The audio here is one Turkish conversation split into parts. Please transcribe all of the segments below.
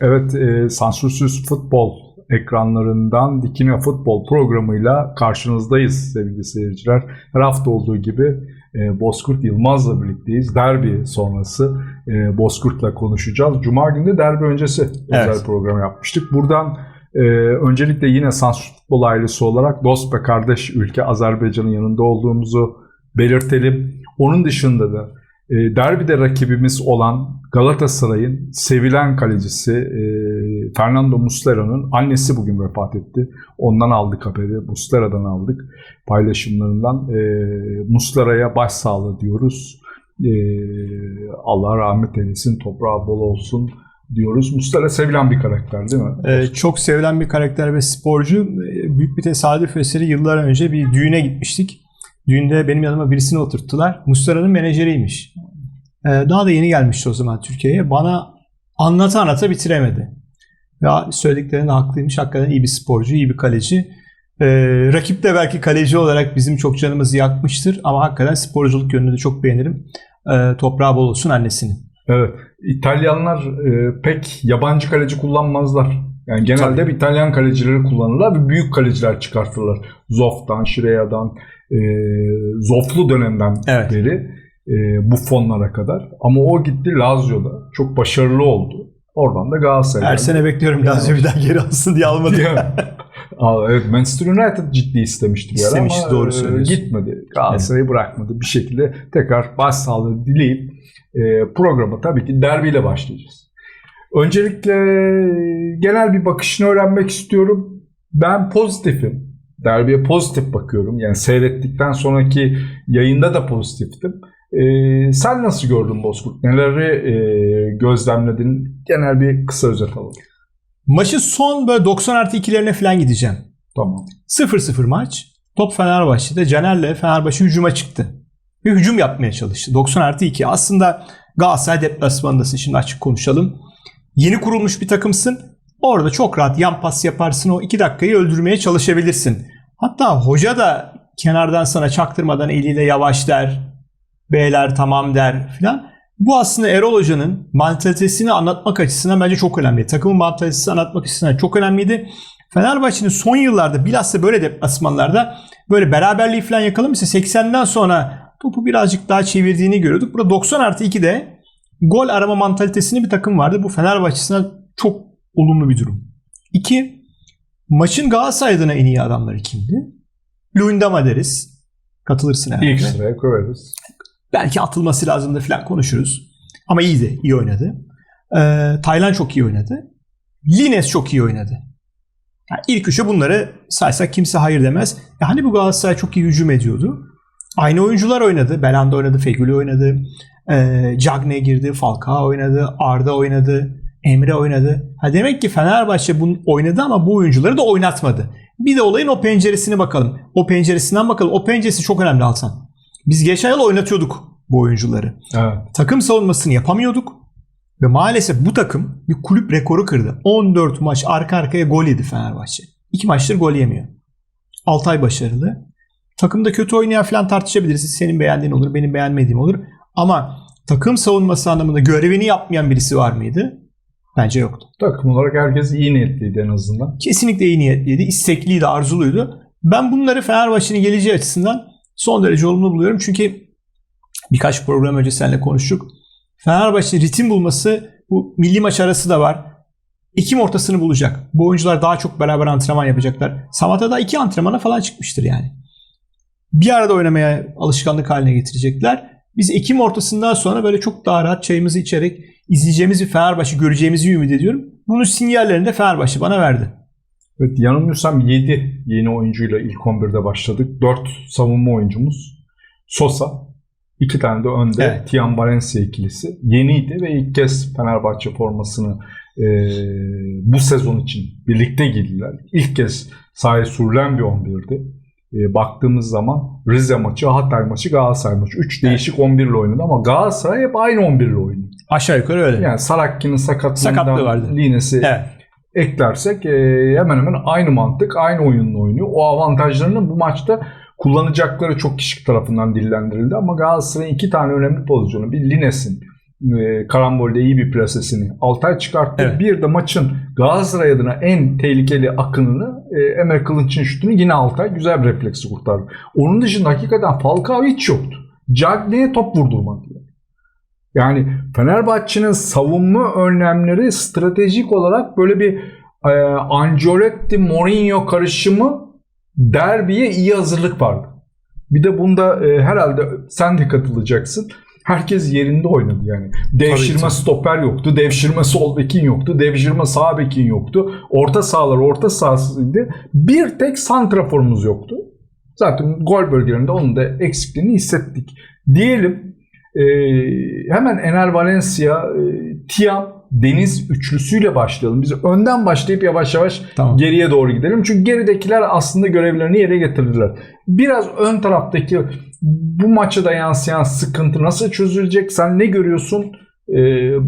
Evet, e, sansürsüz futbol ekranlarından Dikine Futbol programıyla karşınızdayız sevgili seyirciler. Her hafta olduğu gibi e, Bozkurt Yılmaz'la birlikteyiz. Derbi sonrası e, Bozkurt'la konuşacağız. Cuma günü derbi öncesi özel Evet. program yapmıştık. Buradan e, öncelikle yine sansürsüz futbol ailesi olarak dost ve kardeş ülke Azerbaycan'ın yanında olduğumuzu belirtelim. Onun dışında da e, derbide rakibimiz olan Galatasaray'ın sevilen kalecisi e, Fernando Muslera'nın annesi bugün vefat etti. Ondan aldık haberi. Muslera'dan aldık paylaşımlarından. E, Muslera'ya başsağlığı diyoruz. E, Allah rahmet eylesin, toprağı bol olsun diyoruz. Muslera sevilen bir karakter değil mi? Ee, çok sevilen bir karakter ve sporcu. Ee, Büyük bir tesadüf eseri yıllar önce bir düğüne gitmiştik. Düğünde benim yanıma birisini oturttular. Mustara'nın menajeriymiş. Ee, Daha da yeni gelmişti o zaman Türkiye'ye. Bana anlata anlata bitiremedi. Ya söylediklerinde haklıymış. Hakikaten iyi bir sporcu, iyi bir kaleci. Ee, rakip de belki kaleci olarak bizim çok canımızı yakmıştır. Ama hakikaten sporculuk yönünü de çok beğenirim. Ee, toprağı bol olsun annesinin. Evet. İtalyanlar e, pek yabancı kaleci kullanmazlar. Yani genelde Tabii. İtalyan kalecileri kullanırlar ve büyük kaleciler çıkartırlar. Zoff'tan, Şireya'dan, e, Zoff'lu dönemden Evet. beri e, Buffon'lara kadar. Ama o gitti Lazio'da. Çok başarılı oldu. Oradan da Galatasaray'a. Her sene bekliyorum Lazio bir daha geri alsın diye almadı. Evet Manchester United ciddi istemişti bir ara ama doğru e, söylüyorsun. gitmedi. Galatasaray'ı bırakmadı. Bir şekilde tekrar başsağlığı dileyip e, programa tabii ki derbiyle başlayacağız. Öncelikle genel bir bakışını öğrenmek istiyorum. Ben pozitifim. Derbiye pozitif bakıyorum. Yani seyrettikten sonraki yayında da pozitiftim. E, sen nasıl gördün Bozkurt? Neleri e, gözlemledin? Genel bir kısa özet alalım. Maçın son böyle 90 artı 2'lerine falan gideceğim. Tamam. 0-0 maç. Top Fenerbahçe'de. Caner'le Fenerbahçe hücuma çıktı. Bir hücum yapmaya çalıştı. 90 artı 2. Aslında Galatasaray deplasmanındasın. Şimdi açık konuşalım. Yeni kurulmuş bir takımsın. Orada çok rahat yan pas yaparsın. O 2 dakikayı öldürmeye çalışabilirsin. Hatta hoca da kenardan sana çaktırmadan eliyle yavaş der. Beyler tamam der filan. Bu aslında Erol Hoca'nın mantalitesini anlatmak açısından bence çok önemli. Takımın mantalitesini anlatmak açısından çok önemliydi. Fenerbahçe'nin son yıllarda bilhassa böyle deplasmanlarda böyle beraberliği falan yakalamışsa 80'den sonra topu birazcık daha çevirdiğini görüyorduk. Burada 90 artı 2'de gol arama mantalitesini bir takım vardı. Bu Fenerbahçe'sinden çok olumlu bir durum. 2. Maçın Galatasaray adına en iyi adamları kimdi? Luyendama deriz. Katılırsın herhalde. İlk sıraya koyarız. Belki atılması lazımdı falan konuşuruz. Ama iyiydi, iyi oynadı. Ee, Taylan çok iyi oynadı. Lines çok iyi oynadı. Yani ilk üçe bunları saysak kimse hayır demez. E hani bu Galatasaray çok iyi hücum ediyordu. Aynı oyuncular oynadı. Belanda oynadı, Feguli oynadı. Ee, Cagne girdi, Falcao oynadı, Arda oynadı, Emre oynadı. Ha demek ki Fenerbahçe bunu oynadı ama bu oyuncuları da oynatmadı. Bir de olayın o penceresine bakalım. O penceresinden bakalım. O penceresi çok önemli Altan. Biz geçen yıl oynatıyorduk bu oyuncuları. Evet. Takım savunmasını yapamıyorduk. Ve maalesef bu takım bir kulüp rekoru kırdı. 14 maç arka arkaya gol yedi Fenerbahçe. İki maçtır gol yemiyor. Altay başarılı. Takımda kötü oynayan falan tartışabiliriz. Senin beğendiğin olur, benim beğenmediğim olur. Ama takım savunması anlamında görevini yapmayan birisi var mıydı? Bence yoktu. Takım olarak herkes iyi niyetliydi en azından. Kesinlikle iyi niyetliydi, istekliydi, arzuluydu. Ben bunları Fenerbahçe'nin geleceği açısından son derece olumlu buluyorum. Çünkü birkaç program önce seninle konuştuk. Fenerbahçe ritim bulması bu milli maç arası da var. Ekim ortasını bulacak. Bu oyuncular daha çok beraber antrenman yapacaklar. Samat'a da iki antrenmana falan çıkmıştır yani. Bir arada oynamaya alışkanlık haline getirecekler. Biz Ekim ortasından sonra böyle çok daha rahat çayımızı içerek izleyeceğimiz bir Fenerbahçe göreceğimizi ümit ediyorum. Bunun sinyallerini de Fenerbahçe bana verdi. Evet, yanılmıyorsam 7 yeni oyuncuyla ilk 11'de başladık. 4 savunma oyuncumuz. Sosa. iki tane de önde. Evet. Tian Valencia ikilisi. Yeniydi ve ilk kez Fenerbahçe formasını e, bu sezon için birlikte giydiler. İlk kez sahaya sürülen bir 11'di. E, baktığımız zaman Rize maçı, Hatay maçı, Galatasaray maçı. 3 değişik 11 ile oynadı ama Galatasaray hep aynı 11 ile oynuyor. Aşağı yukarı öyle. Yani Sarakki'nin sakatlığından Sakatlığı vardı. Lines'i Evet. Eklersek e, hemen hemen aynı mantık, aynı oyunla oynuyor. O avantajlarını bu maçta kullanacakları çok kişi tarafından dillendirildi ama Galatasaray'ın iki tane önemli pozisyonu. Bir Lines'in e, karambolde iyi bir plasesini Altay çıkarttı. Evet. Bir de maçın Galatasaray adına en tehlikeli akınını e, Emre Kılınç'ın şutunu yine Altay güzel bir refleksi kurtardı. Onun dışında hakikaten Falcao hiç yoktu. Cagney'e top vurdurmadı. Yani Fenerbahçe'nin savunma önlemleri stratejik olarak böyle bir e, Ancelotti Mourinho karışımı derbiye iyi hazırlık vardı. Bir de bunda e, herhalde sen de katılacaksın. Herkes yerinde oynadı yani. Devşirme tabii. stoper yoktu. Devşirme sol bekin yoktu. Devşirme sağ bekin yoktu. Orta sahalar orta sahasıydı. Bir tek santraforumuz yoktu. Zaten gol bölgelerinde onun da eksikliğini hissettik. Diyelim e, hemen Ener Valencia, e, Tiam, Deniz üçlüsüyle başlayalım. Biz önden başlayıp yavaş yavaş Tamam. geriye doğru gidelim. Çünkü geridekiler aslında görevlerini yerine getirdiler. Biraz ön taraftaki bu maça da yansıyan sıkıntı nasıl çözülecek? Sen ne görüyorsun e,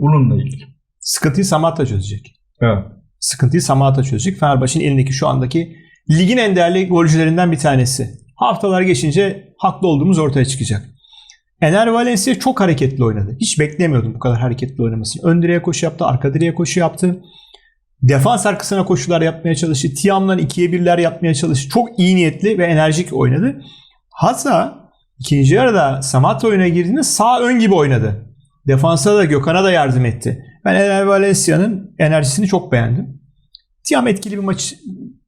bununla ilgili? Sıkıntıyı Samatta çözecek. Evet. Sıkıntıyı Samatta çözecek. Fenerbahçe'nin elindeki şu andaki ligin en değerli golcülerinden bir tanesi. Haftalar geçince haklı olduğumuz ortaya çıkacak. Ener Valencia çok hareketli oynadı. Hiç beklemiyordum bu kadar hareketli oynamasını. Ön direğe koşu yaptı, arka direğe koşu yaptı. Defans arkasına koşular yapmaya çalıştı. Tiam'dan ikiye birler yapmaya çalıştı. Çok iyi niyetli ve enerjik oynadı. Hatta ikinci yarıda Samatta oyuna girdiğinde sağ ön gibi oynadı. Defansa da Gökhan'a da yardım etti. Ben Ener Valencia'nın enerjisini çok beğendim. Tiam etkili bir maç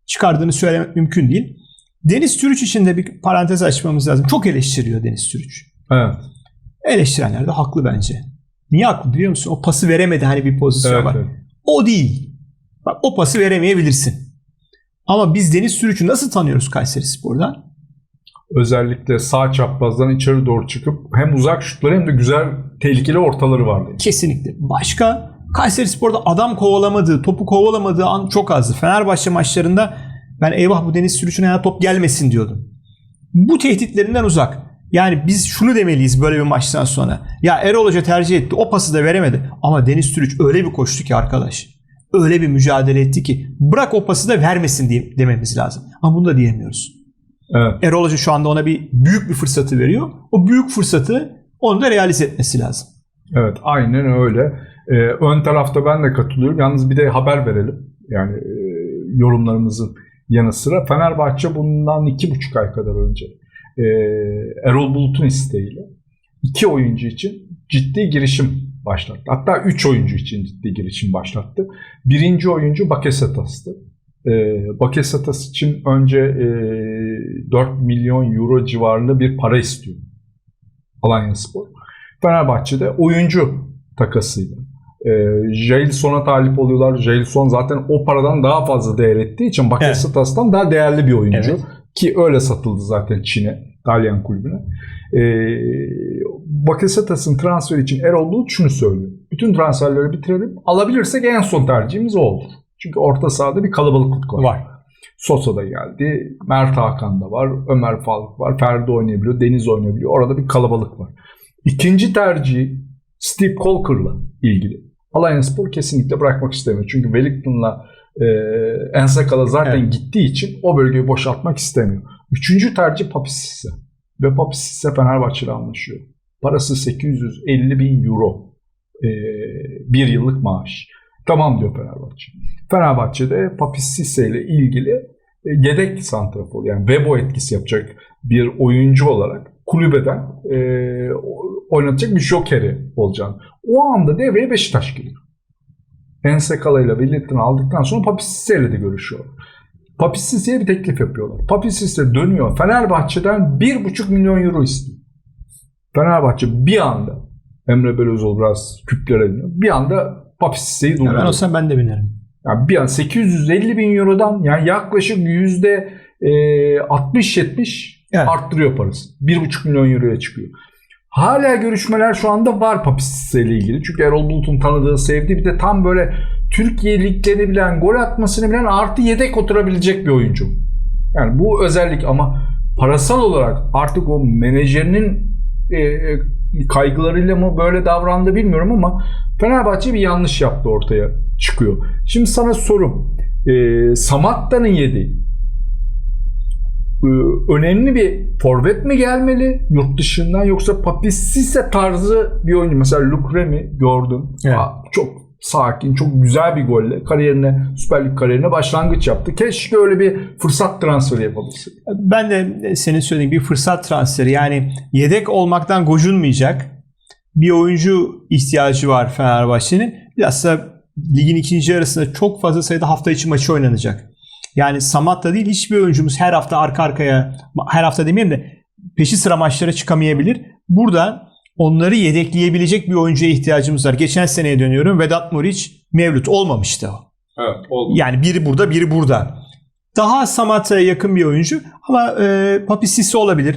çıkardığını söylemek mümkün değil. Deniz Türüç için de bir parantez açmamız lazım. Çok eleştiriyor Deniz Türüç. Evet. Eleştirenler de haklı bence. Niye haklı biliyor musun? O pası veremedi hani bir pozisyon Evet, var. evet. O değil. Bak o pası veremeyebilirsin. Ama biz Deniz Türüç'ü nasıl tanıyoruz Kayseri Spor'dan? Özellikle sağ çaprazdan içeri doğru çıkıp hem uzak şutları hem de güzel tehlikeli ortaları vardı. Kesinlikle. Başka Kayseri Spor'da adam kovalamadığı, topu kovalamadığı an çok azdı. Fenerbahçe maçlarında ben eyvah bu Deniz ayağına top gelmesin diyordum. Bu tehditlerinden uzak. Yani biz şunu demeliyiz böyle bir maçtan sonra. Ya Erol Hoca tercih etti. O pası da veremedi. Ama Deniz Türüç öyle bir koştu ki arkadaş. Öyle bir mücadele etti ki. Bırak o pası da vermesin diye dememiz lazım. Ama bunu da diyemiyoruz. Evet. Erol Hoca şu anda ona bir büyük bir fırsatı veriyor. O büyük fırsatı onu da realize etmesi lazım. Evet aynen öyle. Ee, ön tarafta ben de katılıyorum. Yalnız bir de haber verelim. Yani e, yorumlarımızın yanı sıra. Fenerbahçe bundan iki buçuk ay kadar önce e, Erol Bulut'un isteğiyle iki oyuncu için ciddi girişim başlattı. Hatta üç oyuncu için ciddi girişim başlattı. Birinci oyuncu Bakasetas'tı. E, Bakasetas için önce e, 4 milyon euro civarında bir para istiyor. Alanya Spor. Fenerbahçe'de oyuncu takasıyla. E, Jailson'a talip oluyorlar. Jailson zaten o paradan daha fazla değer ettiği için Bakasetas'tan daha değerli bir oyuncu. Evet. Ki öyle satıldı zaten Çin'e, Dalyan kulübüne. E, Bakasetas'ın transferi için Erol Bulut şunu söylüyor. Bütün transferleri bitirelim. Alabilirsek en son tercihimiz o olur. Çünkü orta sahada bir kalabalıklık var. Var. Sosa da geldi. Mert Hakan da var. Ömer Falk var. Ferdi oynayabiliyor. Deniz oynayabiliyor. Orada bir kalabalık var. İkinci tercihi Steve Colker'la ilgili. Alanya Spor kesinlikle bırakmak istemiyor. Çünkü Wellington'la e, Ensakala zaten Evet. gittiği için o bölgeyi boşaltmak istemiyor. Üçüncü tercih Papi Sisse. Ve Papi Sisse Fenerbahçe ile anlaşıyor. Parası 850 bin euro. E, bir yıllık maaş. Tamam diyor Fenerbahçe. Fenerbahçe'de Papi Sisse ile ilgili e, yedek santrafor yani Vebo etkisi yapacak bir oyuncu olarak kulübeden e, oynatacak bir jokeri olacağını. O anda devreye Beşiktaş giriyor. Ensekala ile Wellington'ı aldıktan sonra Papi Sisse ile de görüşüyor. Papi Sisse'ye bir teklif yapıyorlar. Papi Sisse dönüyor. Fenerbahçe'den 1,5 milyon euro istiyor. Fenerbahçe bir anda Emre Belözoğlu biraz küplere iniyor. Bir anda Papi Sisse'yi Ya durduruyor. ben olsam ben de binerim. Yani bir an 850 bin eurodan yani yaklaşık yüzde e, 60-70 Evet. arttırıyor parası. 1,5 milyon euroya çıkıyor. Hala görüşmeler şu anda var Papisis'le ile ilgili. Çünkü Erol Bulut'un tanıdığı, sevdiği bir de tam böyle Türkiye liglerini bilen, gol atmasını bilen artı yedek oturabilecek bir oyuncu. Yani bu özellik ama parasal olarak artık o menajerinin e, e, kaygılarıyla mı böyle davrandı bilmiyorum ama Fenerbahçe bir yanlış yaptı ortaya çıkıyor. Şimdi sana sorum. E, Samatta'nın yediği önemli bir forvet mi gelmeli yurt dışından yoksa Papis Cisse tarzı bir oyuncu. Mesela Luke Remy gördüm. Evet. Aa, çok sakin, çok güzel bir golle kariyerine, Süper Lig kariyerine başlangıç yaptı. Keşke öyle bir fırsat transferi yapabilse. Ben de senin söylediğin bir fırsat transferi yani yedek olmaktan gocunmayacak bir oyuncu ihtiyacı var Fenerbahçe'nin. Bilhassa ligin ikinci yarısında çok fazla sayıda hafta içi maçı oynanacak. Yani Samat'ta değil hiçbir oyuncumuz her hafta arka arkaya her hafta demeyeyim de peşi sıra maçlara çıkamayabilir. Burada onları yedekleyebilecek bir oyuncuya ihtiyacımız var. Geçen seneye dönüyorum. Vedat Muriç Mevlüt olmamıştı o. Evet, oldu. Yani biri burada biri burada. Daha Samatta'ya yakın bir oyuncu ama e, Papi Sissi olabilir.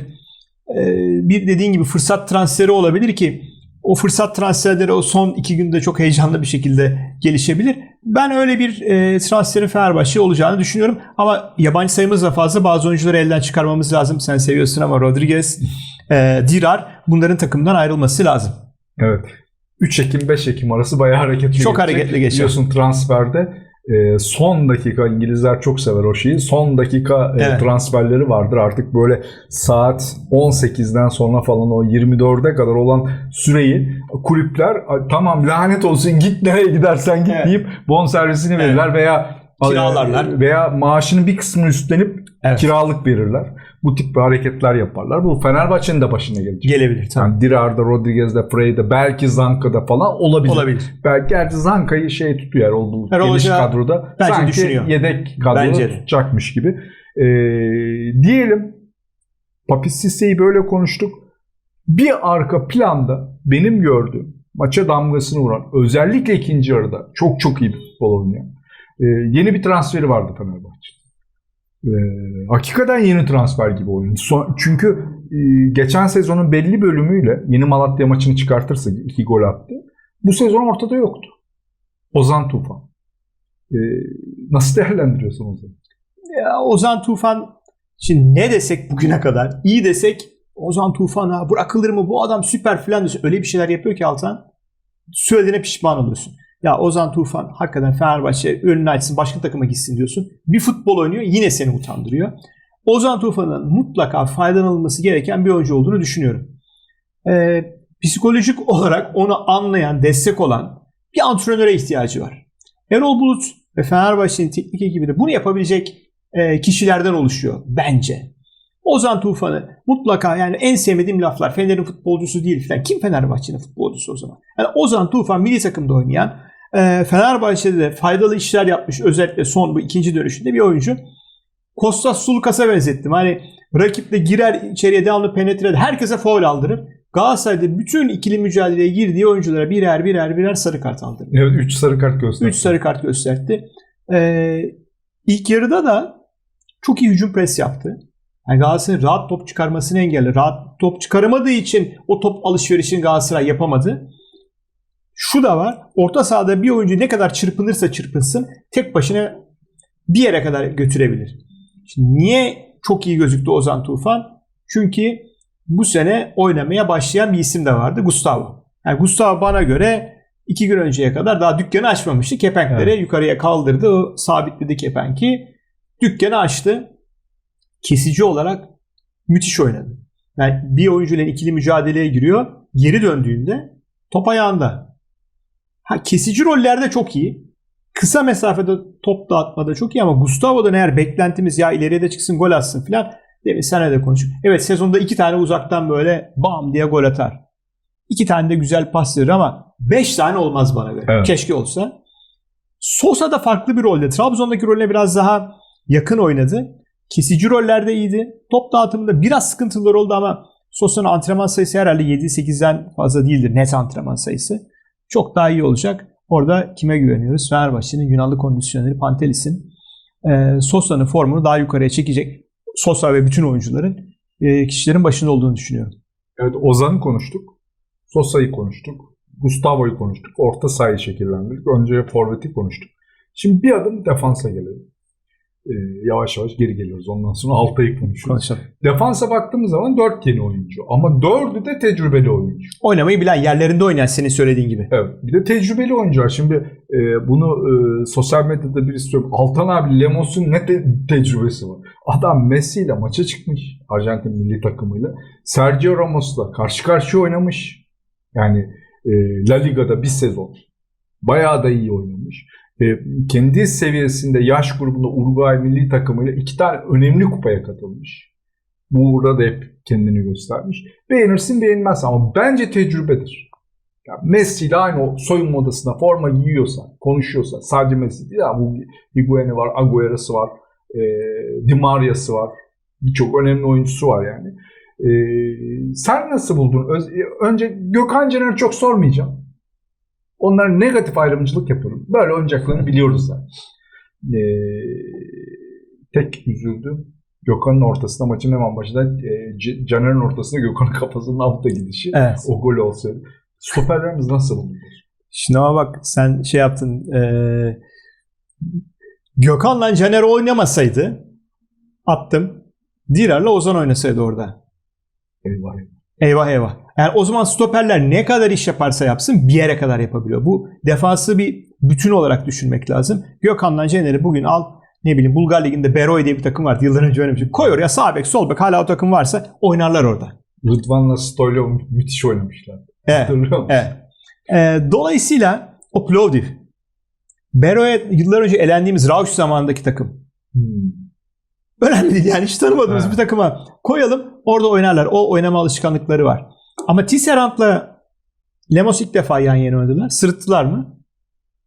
E, bir dediğin gibi fırsat transferi olabilir ki o fırsat transferleri o son iki günde çok heyecanlı bir şekilde gelişebilir. Ben öyle bir e, transferin Fenerbahçe olacağını düşünüyorum. Ama yabancı sayımız da fazla. Bazı oyuncuları elden çıkarmamız lazım. Sen seviyorsun ama Rodriguez, e, Dirar bunların takımdan ayrılması lazım. Evet. 3 Ekim 5 Ekim arası bayağı hareketli Çok geçecek. hareketli geçecek. Biliyorsun transferde e, son dakika İngilizler çok sever o şeyi. Son dakika e, Evet. transferleri vardır. Artık böyle saat 18'den sonra falan o 24'e kadar olan süreyi kulüpler "Ay, tamam lanet olsun git nereye gidersen git Evet. deyip bonservisini verirler veya Kiralarlar. veya maaşının bir kısmını üstlenip Evet. kiralık verirler. Bu tip hareketler yaparlar. Bu Fenerbahçe'nin de başına gelecek. Gelebilir tabii. Yani Dirar'da, Rodriguez'de, Frey'de, belki Zanka'da falan olabilir. Olabilir. Belki gerçi Zanka'yı şey tutuyor o bu Erol geniş Hoca kadroda. bence sanki düşünüyor. yedek kadroda tutacakmış gibi. Ee, diyelim Papis Sisse'yi böyle konuştuk. Bir arka planda benim gördüğüm maça damgasını vuran özellikle ikinci yarıda çok çok iyi bir futbol oynayan ee, yeni bir transferi vardı Fenerbahçe. Ee, hakikaten yeni transfer gibi oynadı. Son- çünkü e, geçen sezonun belli bölümüyle yeni Malatya maçını çıkartırsa iki gol attı. Bu sezon ortada yoktu. Ozan Tufan. Ee, nasıl değerlendiriyorsun Ozan? Ya Ozan Tufan şimdi ne desek bugüne kadar iyi desek Ozan Tufan'a bırakılır mı bu adam süper filan diyorsun. Öyle bir şeyler yapıyor ki Altan söylediğine pişman oluyorsun. Ya Ozan Tufan hakikaten Fenerbahçe önünü açsın başka takıma gitsin diyorsun. Bir futbol oynuyor yine seni utandırıyor. Ozan Tufan'ın mutlaka faydalanılması gereken bir oyuncu olduğunu düşünüyorum. Ee, psikolojik olarak onu anlayan, destek olan bir antrenöre ihtiyacı var. Erol Bulut ve Fenerbahçe'nin teknik ekibi de bunu yapabilecek e, kişilerden oluşuyor bence. Ozan Tufan'ı mutlaka yani en sevmediğim laflar Fener'in futbolcusu değil falan. Kim Fenerbahçe'nin futbolcusu o zaman? Yani Ozan Tufan milli takımda oynayan e, Fenerbahçe'de de faydalı işler yapmış özellikle son bu ikinci dönüşünde bir oyuncu. Kostas Sulukas'a benzettim. Hani rakip de girer içeriye devamlı penetre eder. Herkese foul aldırır. Galatasaray'da bütün ikili mücadeleye girdiği oyunculara birer birer birer sarı kart aldırır. Evet 3 sarı kart gösterdi. 3 sarı kart gösterdi. Ee, ilk yarıda da çok iyi hücum pres yaptı. Yani Galatasaray'ın rahat top çıkarmasını engelledi. Rahat top çıkaramadığı için o top alışverişini Galatasaray yapamadı. Şu da var. Orta sahada bir oyuncu ne kadar çırpınırsa çırpınsın tek başına bir yere kadar götürebilir. Şimdi niye çok iyi gözüktü Ozan Tufan? Çünkü bu sene oynamaya başlayan bir isim de vardı. Gustavo. Yani Gustavo bana göre iki gün önceye kadar daha dükkanı açmamıştı. Kepenkleri Evet. yukarıya kaldırdı. O sabitledi kepenki. Dükkanı açtı. Kesici olarak müthiş oynadı. Yani bir oyuncuyla ikili mücadeleye giriyor. Geri döndüğünde top ayağında. Ha, kesici rollerde çok iyi. Kısa mesafede top dağıtmada çok iyi ama Gustavo'dan eğer beklentimiz ya ileriye de çıksın gol atsın filan demin senle de konuştuk. Evet sezonda iki tane uzaktan böyle bam diye gol atar. İki tane de güzel pas verir ama beş tane olmaz bana göre. Evet. Keşke olsa. Sosa da farklı bir rolde. Trabzon'daki rolüne biraz daha yakın oynadı. Kesici rollerde iyiydi. Top dağıtımında biraz sıkıntılar oldu ama Sosa'nın antrenman sayısı herhalde 7-8'den fazla değildir net antrenman sayısı. Çok daha iyi olacak. Orada kime güveniyoruz? Fenerbahçe'nin Yunanlı kondisyoneri Pantelis'in e, Sosa'nın formunu daha yukarıya çekecek. Sosa ve bütün oyuncuların e, kişilerin başında olduğunu düşünüyorum. Evet Ozan'ı konuştuk. Sosa'yı konuştuk. Gustavo'yu konuştuk. Orta sahayı şekillendirdik. Önce forveti konuştuk. Şimdi bir adım defansa gelelim. E, yavaş yavaş geri geliyoruz. Ondan sonra Altay'ı konuşuyoruz. Konuşalım. Defansa baktığımız zaman 4 yeni oyuncu. Ama 4'ü de tecrübeli oyuncu. Oynamayı bilen yerlerinde oynayan senin söylediğin gibi. Evet. Bir de tecrübeli oyuncu var. Şimdi e, bunu e, sosyal medyada bir istiyorum. Altan abi Lemos'un ne te- tecrübesi var. Adam Messi ile maça çıkmış. Arjantin milli takımıyla. Sergio Ramos'la karşı karşıya oynamış. Yani e, La Liga'da bir sezon. Bayağı da iyi oynamış. E, kendi seviyesinde yaş grubunda Uruguay milli takımıyla iki tane önemli kupaya katılmış. Bu uğurda da hep kendini göstermiş. Beğenirsin beğenmezsin ama bence tecrübedir. Ya Messi ile aynı o soyunma odasında forma giyiyorsa, konuşuyorsa sadece Messi değil ya bu Higuain'i var, Agüero'su var, e, Di Maria'sı var. Birçok önemli oyuncusu var yani. E, sen nasıl buldun? Öz- önce Gökhan Caner'i çok sormayacağım. Onlara negatif ayrımcılık yapıyorum. Böyle oyuncaklarını biliyoruz zaten. E, tek üzüldüm. Gökhan'ın ortasında maçın hemen başında e, Caner'in ortasında Gökhan'ın kafasının avuta gidişi. Evet. O gol olsaydı. Stoperlerimiz nasıl bulunur? Şimdi ama bak sen şey yaptın. eee Gökhan'la Caner oynamasaydı attım. Dirar'la Ozan oynasaydı orada. Eyvah eyvah. Eyvah eyvah. Yani o zaman stoperler ne kadar iş yaparsa yapsın bir yere kadar yapabiliyor. Bu defansı bir bütün olarak düşünmek lazım. Gökhan'la Caner'i bugün al ne bileyim Bulgar Ligi'nde Beroy diye bir takım vardı. Yıllar önce oynamış. Koy oraya sağ bek sol bek hala o takım varsa oynarlar orada. Rıdvan'la Stoylov mü- müthiş oynamışlar. Evet. Evet. Ee, dolayısıyla o Plovdiv. Bero'ya yıllar önce elendiğimiz Rausch zamanındaki takım. Hmm. Önemli değil yani hiç tanımadığımız Evet. bir takıma koyalım orada oynarlar. O oynama alışkanlıkları var. Ama Tisserand'la Lemos ilk defa yan yana oynadılar. Sırıttılar mı?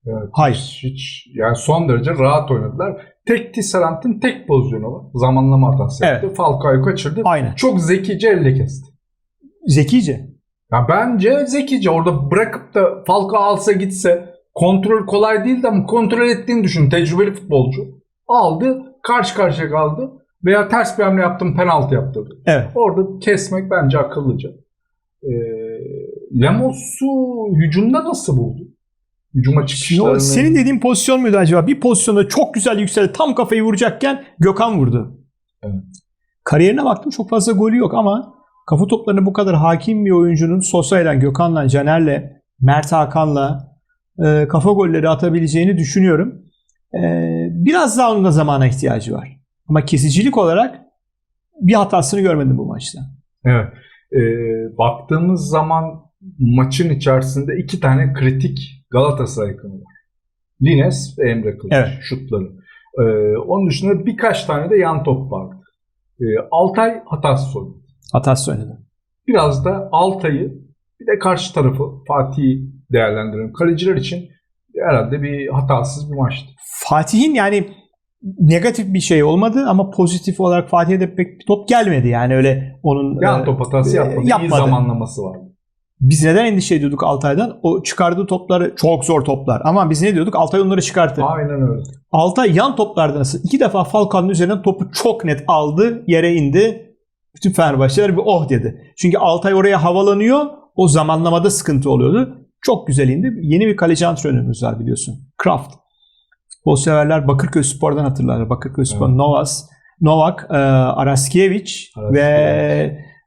Evet. Hayır. Hiç, yani son derece rahat oynadılar. Tek Tisserant'ın tek pozisyonu var. Zamanlama hatası yaptı. Evet. Falcao'yu kaçırdı. Aynen. Çok zekice elle kesti. Zekice. Ya bence zekice. Orada bırakıp da Falcao alsa gitse kontrol kolay değildi ama kontrol ettiğini düşün. Tecrübeli futbolcu. Aldı. Karşı karşıya kaldı. Veya ters bir hamle yaptım penaltı yaptırdı. Evet. Orada kesmek bence akıllıca. Ee, Lemos'u hücumda nasıl buldu? Hücuma çıkışlarını... senin dediğin pozisyon muydu acaba? Bir pozisyonda çok güzel yükseldi. Tam kafayı vuracakken Gökhan vurdu. Evet. Kariyerine baktım çok fazla golü yok ama kafa toplarına bu kadar hakim bir oyuncunun Sosa'yla, Gökhan'la, Caner'le, Mert Hakan'la e, kafa golleri atabileceğini düşünüyorum. E, biraz daha onun da zamana ihtiyacı var. Ama kesicilik olarak bir hatasını görmedim bu maçta. Evet. Ee, baktığımız zaman maçın içerisinde iki tane kritik Galatasaray kanı var. Lines ve Emre Kılıç Evet. şutları. Ee, onun dışında birkaç tane de yan top vardı. Ee, Altay hatasız oynadı. Hatası oynadı. Biraz da Altay'ı bir de karşı tarafı Fatih'i değerlendirelim. Kaleciler için herhalde bir hatasız bir maçtı. Fatih'in yani negatif bir şey olmadı ama pozitif olarak Fatih'e de pek bir top gelmedi. Yani öyle onun Yan e, top hatası e, yapmadı. İyi yapmadı. zamanlaması vardı. Biz neden endişe ediyorduk Altay'dan? O çıkardığı topları çok zor toplar. Ama biz ne diyorduk? Altay onları çıkarttı. Aynen öyle. Altay yan toplarda nasıl? İki defa Falcao'nun üzerinden topu çok net aldı, yere indi. Bütün Fenerbahçeler bir oh dedi. Çünkü Altay oraya havalanıyor. O zamanlamada sıkıntı oluyordu. Çok güzel indi. Yeni bir kaleci antrenörümüz var biliyorsun. Kraft. Futbol severler Bakırköy Spor'dan hatırlarlar. Bakırköy Spor, Evet. Novas, Novak, e, Araskiewicz ve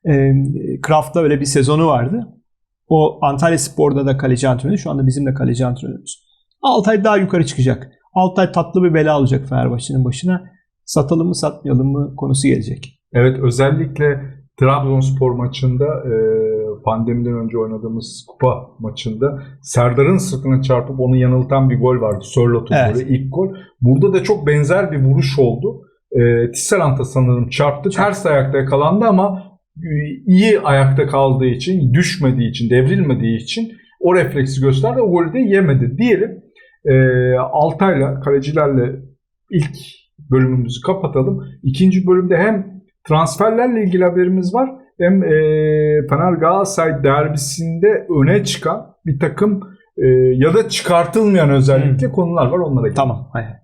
e, Kraft'la öyle bir sezonu vardı. O Antalya Spor'da da kaleci antrenörü. Şu anda bizim de kaleci antrenörümüz. Altay daha yukarı çıkacak. Altay tatlı bir bela alacak Fenerbahçe'nin başına. Satalım mı satmayalım mı konusu gelecek. Evet özellikle Trabzonspor maçında e, pandemiden önce oynadığımız kupa maçında Serdar'ın sırtına çarpıp onu yanıltan bir gol vardı. Sörlot'un Evet. golü ilk gol. Burada da çok benzer bir vuruş oldu. E, Tisserant'a sanırım çarptı. Ters ayakta yakalandı ama e, iyi ayakta kaldığı için, düşmediği için, devrilmediği için o refleksi gösterdi. O golü de yemedi. Diyelim e, Altay'la, kalecilerle ilk bölümümüzü kapatalım. İkinci bölümde hem transferlerle ilgili haberimiz var hem e, Fener Galatasaray derbisinde öne çıkan bir takım e, ya da çıkartılmayan özellikle konular var onlara. Tamam. Hayır.